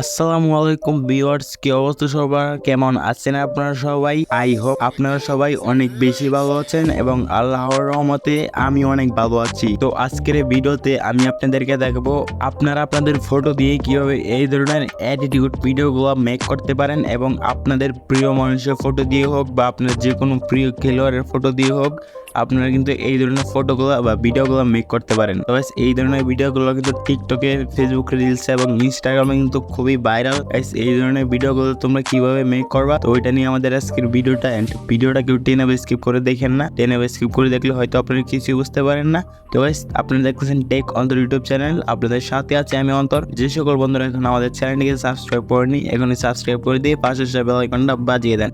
আসসালামু আলাইকুম ভিউয়ার্স, কি অবস্থা সবার? কেমন আছেন আপনারা সবাই? আই হোপ আপনারা সবাই অনেক বেশি ভালো আছেন এবং আল্লাহর রহমতে আমি অনেক ভালো আছি। তো আজকের ভিডিওতে আমি আপনাদেরকে দেখাবো, আপনারা আপনাদের ফটো দিয়ে কীভাবে এই ধরনের অ্যাটিটিউড ভিডিওগুলো মেক করতে পারেন এবং আপনাদের প্রিয় মানুষের ফটো দিয়ে হোক বা আপনার যে কোনো প্রিয় খেলোয়াড়ের ফটো দিয়ে হোক আপনারা কিন্তু এই ধরনের ফটোগুলো বা ভিডিওগুলো মেক করতে পারেন। তো guys, এই ধরনের ভিডিওগুলো কিন্তু টিকটকে ফেসবুক রিলস এবং ইনস্টাগ্রামে কিন্তু খুবই ভাইরাল এই ধরনের ভিডিওগুলো তোমরা কীভাবে মেক করবা তো ওইটা নিয়ে আমাদের আজকের ভিডিওটা এন্ড ভিডিওটা কেউ টেনে স্কিপ করে দেখেন না। টেন টেনে স্কিপ করে দেখলে হয়তো আপনারা কিছুই বুঝতে পারেন না। তো guys, আপনারা দেখতেছেন টেক অন্তর ইউটিউব চ্যানেল আপনাদের সাথে আছে আমি অন্তর। যে সকল বন্ধুরা এখন আমাদের চ্যানেলটিকে সাবস্ক্রাইব করেনি এখনই সাবস্ক্রাইব করে দিয়ে পাশে বেল আইকনটা বাজিয়ে দেন।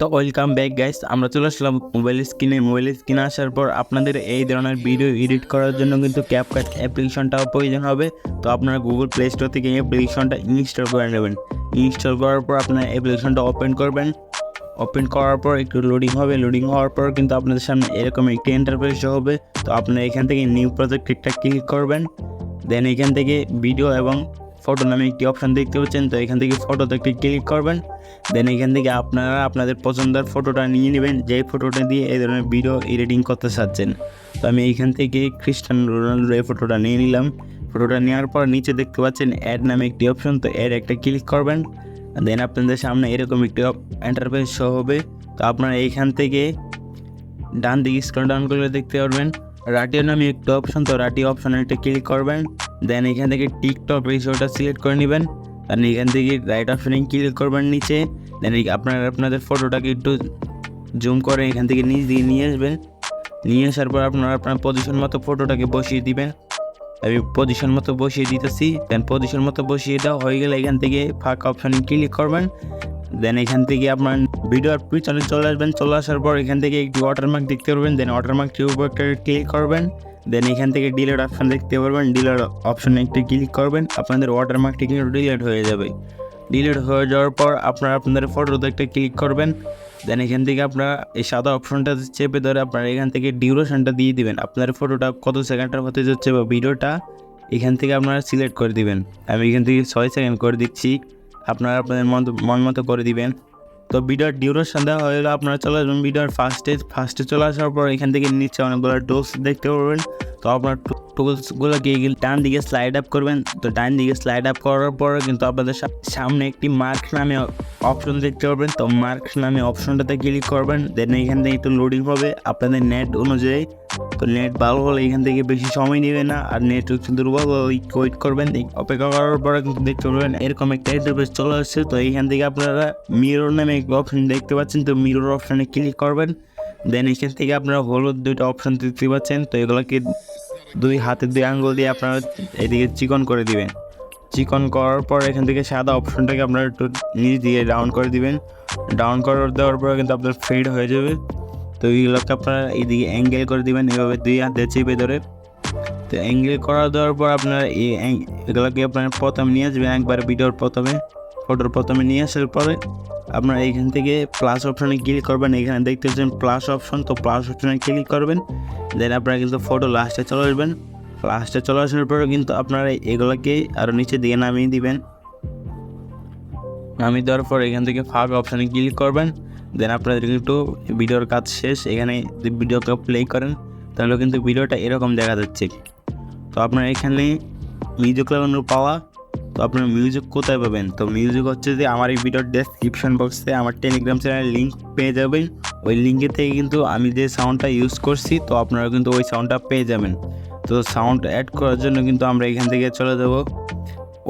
তো ওয়েলকাম ব্যাক গাইস আমরা চলে আসলাম মোবাইল স্ক্রিনে মোবাইল স্ক্রিনে আসার পর আপনাদের এই ধরনের ভিডিও এডিট করার জন্য কিন্তু ক্যাপকাট অ্যাপ্লিকেশনটাও প্রয়োজন হবে। তো আপনারা গুগল প্লে স্টোর থেকে এই অ্যাপ্লিকেশনটা ইনস্টল করে নেবেন। ইনস্টল করার পর আপনারা অ্যাপ্লিকেশনটা ওপেন করবেন। ওপেন করার পর একটু লোডিং হবে। লোডিং হওয়ার পর কিন্তু আপনাদের সামনে এরকম একটি ইন্টারফেস হবে। তো আপনারা এখান থেকে নিউ প্রজেক্ট একটা ক্লিক করবেন। দেন এখান থেকে ভিডিও এবং ফটো নামে একটি অপশন দেখতে পাচ্ছেন, তো এখান থেকে ফটোতে একটি ক্লিক করবেন। দেন এখান থেকে আপনারা আপনাদের পছন্দের ফটোটা নিয়ে নেবেন, যেই ফটোটা দিয়ে এই ধরনের ভিডিও এডিটিং করতে চাচ্ছেন। তো আমি এইখান থেকে খ্রিস্টান রোনাল্ডোর এই ফটোটা নিয়ে নিলাম। ফটোটা নেওয়ার পর নিচে দেখতে পাচ্ছেন অ্যাড নামে একটি অপশন তো অ্যাড একটা ক্লিক করবেন। দেন আপনাদের সামনে এরকম একটি এন্টারপ্রাইজ শো হবে। তো আপনারা এইখান থেকে ডান দিকে স্ক্রল ডাউন করলে দেখতে পারবেন। রাটিও নামে একটি অপশন তো রাটি অপশনে একটা ক্লিক করবেন। দেন এখান থেকে টিকটক রেশিওটা সিলেক্ট করে নেবেন। আর এখান থেকে রাইট অপশনে ক্লিক করবেন নিচে। দেন আপনারা, আপনাদের ফটোটাকে একটু জুম করে এখান থেকে নিচ দিয়ে নিয়ে আসবেন। নিয়ে আসার পর আপনারা আপনার পজিশন মতো ফটোটাকে বসিয়ে দিবেন। আমি পজিশন মতো বসিয়ে দিতেছি। দেন পজিশন মতো বসিয়ে দেওয়া হয়ে গেলে এখান থেকে ফাঁকা অপশানে ক্লিক করবেন। দেন এখান থেকে আপনার ভিডিওর পিছনে চলে আসবেন। চলে আসার পর এখান থেকে একটি ওয়াটারমার্ক দেখতে পারবেন। দেন ওয়াটারমার্কটির উপর একটা ক্লিক করবেন। দেন এখান থেকে ডিলেট অপশান দেখতে পারবেন। ডিলেট অপশানে একটি ক্লিক করবেন। আপনাদের ওয়াটারমার্কটি কিন্তু ডিলেট হয়ে যাবে। ডিলেট হয়ে যাওয়ার পর আপনারা আপনাদের ফটোতে একটা ক্লিক করবেন। দেন এখান থেকে আপনারা এই সাদা অপশনটা চেপে ধরে আপনারা এখান থেকে ডিউরেশনটা দিয়ে দিবেন। আপনার ফটোটা কত সেকেন্ডের হতে যাচ্ছে বা ভিডিওটা এখান থেকে আপনারা সিলেক্ট করে দিবেন। আমি এখান থেকে ছয় সেকেন্ড করে দিচ্ছি। আপনারা আপনাদের মন মন মতো করে দিবেন। তো ভিডিওর ডিউরেশন দেওয়া হয়ে গেলে, আপনারা চলে আসবেন ভিডিওর ফার্স্টে ফার্স্টে চলে আসার পর এখান থেকে নিচে অনেকগুলো ডোজ দেখতে পারবেন। তো আপনার টুলসগুলোকে ডান দিকে স্লাইড আপ করবেন। তো ডান দিকে স্লাইড আপ করার পর কিন্তু আপনাদের সামনে একটি মার্ক নামে অপশন দেখতে পারবেন। তো মার্ক নামে অপশনটাতে ক্লিক করবেন। দেন এখান থেকে একটু লোডিং হবে। আপনাদের নেট অনুযায়ী তো নেট ভালো হলে এখান থেকে বেশি সময় নেবে না, আর নেট একটু দুর্বল ওয়েট করবেন অপেক্ষা করার পরে কিন্তু দেখতে পারবেন, এরকম একটা ইন্টারফেস চলে আসছে। তো এইখান থেকে আপনারা মিরর নামে একটা অপশন দেখতে পাচ্ছেন, তো মিরর অপশনে ক্লিক করবেন। দেন এখান থেকে আপনারা হলুদ দুইটা অপশন দেখতে পাচ্ছেন, তো এগুলোকে দুই হাতে দুই আঙ্গুল দিয়ে আপনারা এদিকে চিকন করে দিবেন। চিকন করার পর এখান থেকে সাদা অপশনটাকে আপনারা একটু নিচ দিয়ে ডাউন করে দিবেন। ডাউন করে দেওয়ার পর কিন্তু আপনার ফেড হয়ে যাবে। তো এইগুলোকে আপনারা এইদিকে অ্যাঙ্গেল করে দিবেন, এভাবে দুই হাত দিয়ে চেপে ধরে তো অ্যাঙ্গেল করা দেওয়ার পর আপনারা এই এগুলোকে আপনারা প্রথমে নিয়ে আসবেন, একবার ভিডিওর প্রথমে ফটোর প্রথমে নিয়ে আসার পরে আপনারা এইখান থেকে প্লাস অপশনে ক্লিক করবেন, এখানে দেখতে পাচ্ছেন প্লাস অপশন তো প্লাস অপশনে ক্লিক করবেন। দেন আপনারা কিন্তু ফটো লাস্টে চলে আসবেন। লাস্টে চলে আসার পরে কিন্তু আপনারা এগুলোকে আরও নিচে দিকে নামিয়ে দিবেন। নামিয়ে দেওয়ার পর এখান থেকে ফাঁক অপশানে ক্লিক করবেন। দেন আপনাদের কিন্তু ভিডিওর কাজ শেষ, এখানে যদি ভিডিওকে প্লে করেন, তাহলে কিন্তু ভিডিওটা এরকম দেখা যাচ্ছে। তো আপনার এখানে মিউজিক লাগানোর পাওয়া, তো আপনার মিউজিক কোথায় পাবেন? তো মিউজিক হচ্ছে যে আমার এই ভিডিওর ডেসক্রিপশন বক্সে আমার টেলিগ্রাম চ্যানেলের লিঙ্ক পেয়ে যাবেন। ওই লিঙ্কে থেকে কিন্তু আমি যে সাউন্ডটা ইউজ করছি, তো আপনারা কিন্তু ওই সাউন্ডটা পেয়ে যাবেন। তো সাউন্ড অ্যাড করার জন্য কিন্তু আমরা এখান থেকে চলে যাব।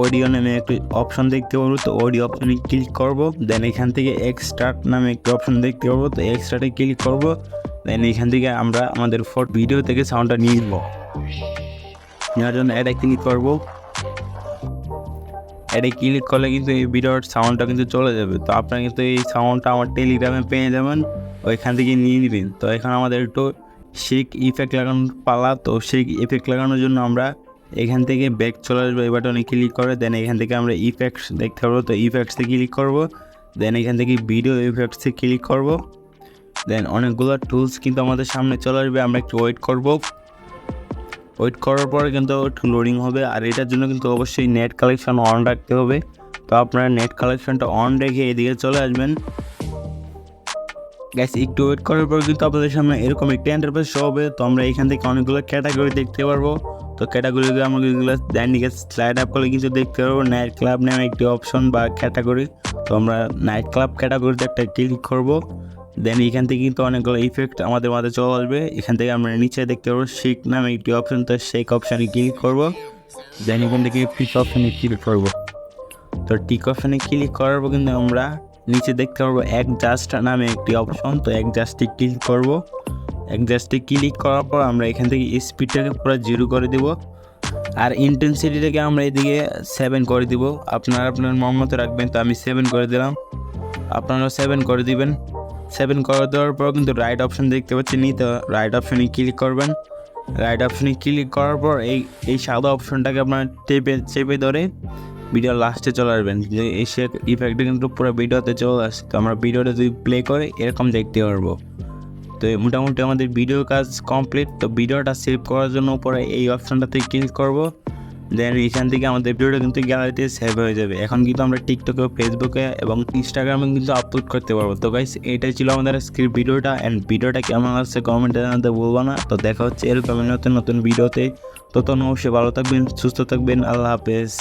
অডিও নামে একটি অপশন দেখতে পারব। তো অডিও অপশনে ক্লিক করব। দেন এখান থেকে এক্সট্রাট নামে একটি অপশন দেখতে পারব। তো এক্সট্রাটে ক্লিক করব। দেন এখান থেকে আমরা আমাদের ফট ভিডিও থেকে সাউন্ডটা নিয়ে নেব। নেওয়ার জন্য অ্যাডে ক্লিক করব। অ্যাডে ক্লিক করলে কিন্তু এই ভিডিওর সাউন্ডটা কিন্তু চলে যাবে। তো আপনারা কিন্তু এই সাউন্ডটা আমার টেলিগ্রামে পেয়ে যাবেন। ওইখান থেকে নিয়ে নেবেন। তো এখানে আমাদের একটু শেক ইফেক্ট লাগানোর পালা। তো শেক ইফেক্ট লাগানোর জন্য আমরা এখান থেকে ব্যাক চলে আসবে, এই বাটনে ক্লিক করে দেন এখান থেকে আমরা ইফেক্টস দেখতে পারব, তো ইফেক্টসে ক্লিক করব দেন এখান থেকে ভিডিও ইফেক্টসে ক্লিক করব দেন অনেকগুলো টুলস কিন্তু আমাদের সামনে চলে আসবে, আমরা একটু ওয়েট করব ওয়েট করার পর কিন্তু একটু লোডিং হবে, আর এটার জন্য কিন্তু অবশ্যই নেট কালেকশন অন রাখতে হবে, তো আপনারা নেট কালেকশনটা অন রেখে এদিকে চলে আসবেন। গ্যাস একটু ওয়েট করার পর কিন্তু আপনাদের সামনে এরকম একটি এন্টারপ্রাইজ শো হবে, তো আমরা এখান থেকে অনেকগুলো ক্যাটাগরি দেখতে পারব। তো ক্যাটাগরিগুলো আমরা এগুলো দিকে স্লাইড আপ করলে কিছু দেখতে পারব নাইট ক্লাব নামে একটি অপশন বা ক্যাটাগরি তো আমরা নাইট ক্লাব ক্যাটাগরিতে একটা ক্লিক করব। দেন এখান থেকে কিন্তু অনেকগুলো ইফেক্ট আমাদের মাঝে চলে আসবে। এখান থেকে আমরা নিচে দেখতে পারব শেক নামে একটি অপশন তো শেক অপশানে ক্লিক করব। দেন এখান থেকে পিক অপশানে ক্লিক করব। তো টিক অপশানে ক্লিক করার পর কিন্তু আমরা নিচে দেখতে পারব এক জাস্ট নামে একটি অপশন তো এক জাস্টে ক্লিক করব। এক জাস্টে ক্লিক করার পর আমরা এখান থেকে স্পিডটাকে পুরো জিরো করে দেব। আর ইন্টেন্সিটিটাকে আমরা এদিকে সেভেন করে দিব। আপনারা আপনার মন মতো রাখবেন, তো আমি সেভেন করে দিলাম। আপনারা সেভেন করে দিবেন। সেভেন করে দেওয়ার পর কিন্তু রাইট অপশন দেখতে পাচ্ছেন তো রাইট অপশনে ক্লিক করবেন। রাইট অপশনে ক্লিক করার পর এই এই সাদা অপশনটাকে আপনার টেপে, চেপে ধরে ভিডিও লাস্টে চলে আসবেন। যে এসে ইফেক্টটা কিন্তু পুরো ভিডিওতে চলে আসে। তো আমরা ভিডিওটা যদি প্লে করে এরকম দেখতে পারব। তো মোটামুটি আমাদের ভিডিও কাজ কমপ্লিট। তো ভিডিওটা সেভ করার জন্য পরে এই অপশনটাতে ক্লিক করব। দেন এখান থেকে আমাদের ভিডিওটা কিন্তু গ্যালারিতে সেভ হয়ে যাবে। এখন কিন্তু আমরা টিকটকে ফেসবুকে এবং ইনস্টাগ্রামে কিন্তু আপলোড করতে পারব। তো গাইস এটাই ছিল আমাদের স্ক্রিপ্ট ভিডিওটা। অ্যান্ড ভিডিওটা কেমন লাগছে কমেন্টে জানাতে বলব না। তো দেখা হচ্ছে এরকম নতুন নতুন ভিডিওতে। ততক্ষণ অবশ্যই ভালো থাকবেন, সুস্থ থাকবেন। আল্লাহ হাফেজ।